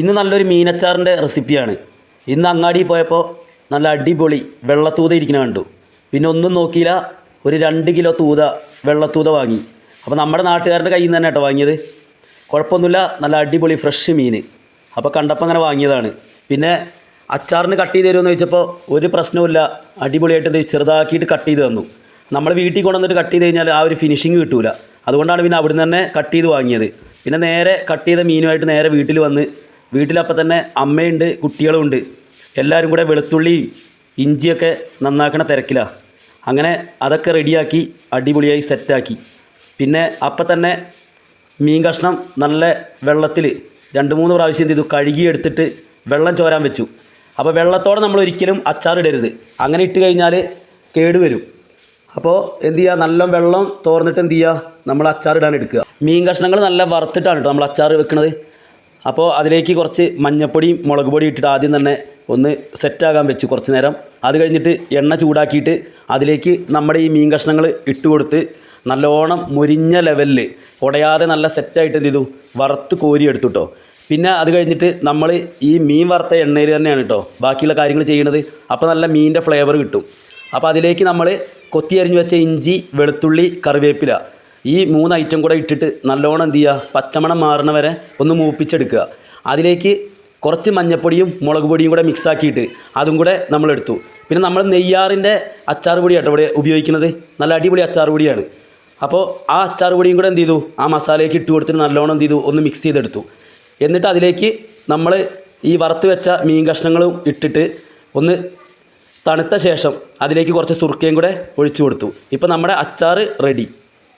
ഇന്ന് നല്ലൊരു മീനച്ചാറിന്റെ റെസിപ്പിയാണ്. ഇന്ന് അങ്ങാടിയിൽ പോയപ്പോൾ നല്ല അടിപൊളി വെള്ളത്തൂത ഇരിക്കുന്ന കണ്ടു. പിന്നെ ഒന്നും നോക്കിയില്ല ഒരു രണ്ട് കിലോ തൂത വെള്ളത്തൂത വാങ്ങി. അപ്പോൾ നമ്മുടെ നാട്ടുകാരുടെ കയ്യിൽ നിന്ന് തന്നെ കേട്ടോ വാങ്ങിയത്. കുഴപ്പമൊന്നുമില്ല നല്ല അടിപൊളി ഫ്രഷ് മീൻ. അപ്പോൾ കണ്ടപ്പോൾ അങ്ങനെ വാങ്ങിയതാണ്. പിന്നെ അച്ചാറിന് കട്ട് ചെയ്ത് തരുമെന്ന് ചോദിച്ചപ്പോൾ ഒരു പ്രശ്നവുമില്ല അടിപൊളിയായിട്ട് ഇത് ചെറുതാക്കിയിട്ട് കട്ട് ചെയ്ത് തന്നു. നമ്മൾ വീട്ടിൽ കൊണ്ടുവന്നിട്ട് കട്ട് ചെയ്ത് കഴിഞ്ഞാൽ ആ ഒരു ഫിനിഷിങ് കിട്ടൂല. അതുകൊണ്ടാണ് പിന്നെ അവിടുന്ന് തന്നെ കട്ട് ചെയ്ത് വാങ്ങിയത്. പിന്നെ നേരെ കട്ട് ചെയ്ത മീനുമായിട്ട് നേരെ വീട്ടിൽ വന്ന് വീട്ടിലപ്പം തന്നെ അമ്മയുണ്ട് കുട്ടികളുമുണ്ട് എല്ലാവരും കൂടെ വെളുത്തുള്ളിയും ഇഞ്ചിയൊക്കെ നന്നാക്കണ തിരക്കിലാണ് അങ്ങനെ അതൊക്കെ റെഡിയാക്കി അടിപൊളിയായി സെറ്റാക്കി. പിന്നെ അപ്പം തന്നെ മീൻ കഷ്ണം നല്ല വെള്ളത്തിൽ രണ്ട് മൂന്ന് പ്രാവശ്യം എന്ത് ചെയ്തു? കഴുകിയെടുത്തിട്ട് വെള്ളം ചോരാൻ വെച്ചു. അപ്പോൾ വെള്ളത്തോടെ നമ്മൾ ഒരിക്കലും അച്ചാറിടരുത് അങ്ങനെ ഇട്ട് കഴിഞ്ഞാൽ കേടുവരും അപ്പോൾ എന്ത് ചെയ്യുക നല്ല വെള്ളം തോർന്നിട്ട് എന്ത് ചെയ്യുക നമ്മൾ അച്ചാറിടാൻ എടുക്കുക. മീൻ കഷ്ണങ്ങൾ നല്ല വറുത്തിട്ടാണ് കേട്ടോ നമ്മൾ അച്ചാർ വെക്കുന്നത് അപ്പോൾ അതിലേക്ക് കുറച്ച് മഞ്ഞപ്പൊടിയും മുളക് പൊടിയും ഇട്ടിട്ട് ആദ്യം തന്നെ ഒന്ന് സെറ്റാകാൻ വെച്ച് കുറച്ച് നേരം. അത് കഴിഞ്ഞിട്ട് എണ്ണ ചൂടാക്കിയിട്ട് അതിലേക്ക് നമ്മുടെ ഈ മീൻ കഷ്ണങ്ങൾ ഇട്ട് കൊടുത്ത് നല്ലോണം മുരിഞ്ഞ ലെവലിൽ ഉടയാതെ നല്ല സെറ്റായിട്ട് എന്ത് ചെയ്തു? വറുത്ത് കോരി എടുത്തു പിന്നെ അത് കഴിഞ്ഞിട്ട് നമ്മൾ ഈ മീൻ വറുത്ത എണ്ണയിൽ തന്നെയാണ് കേട്ടോ ബാക്കിയുള്ള കാര്യങ്ങൾ ചെയ്യണത് അപ്പോൾ നല്ല മീനിന്റെ ഫ്ലേവർ കിട്ടും. അപ്പോൾ അതിലേക്ക് നമ്മൾ കൊത്തി അരിഞ്ഞു വെച്ച ഇഞ്ചി വെളുത്തുള്ളി കറിവേപ്പില ഈ മൂന്ന് ഐറ്റം കൂടെ ഇട്ടിട്ട് നല്ലോണം എന്ത് ചെയ്യുക? പച്ചമണം മാറണ വരെ ഒന്ന് മൂപ്പിച്ചെടുക്കുക. അതിലേക്ക് കുറച്ച് മഞ്ഞപ്പൊടിയും മുളക് പൊടിയും കൂടെ മിക്സാക്കിയിട്ട് അതും കൂടെ നമ്മളെടുത്തു പിന്നെ നമ്മൾ നെയ്യാറിന്റെ അച്ചാർ പൊടിയാട്ടോ ഇവിടെ ഉപയോഗിക്കുന്നത്. നല്ല അടിപൊളി അച്ചാർ പൊടിയാണ്. അപ്പോൾ ആ അച്ചാർ പൊടിയും കൂടെ എന്ത് ചെയ്തു? ആ മസാലയ്ക്ക് ഇട്ട് കൊടുത്തിട്ട് നല്ലോണം എന്ത് ചെയ്തു? ഒന്ന് മിക്സ് ചെയ്തെടുത്തു. എന്നിട്ട് അതിലേക്ക് നമ്മൾ ഈ വറുത്ത് വെച്ച മീൻ കഷ്ണങ്ങളും ഇട്ടിട്ട് ഒന്ന് തണുത്ത ശേഷം അതിലേക്ക് കുറച്ച് സുർക്കയും കൂടെ ഒഴിച്ചു കൊടുത്തു. ഇപ്പോൾ നമ്മുടെ അച്ചാർ റെഡി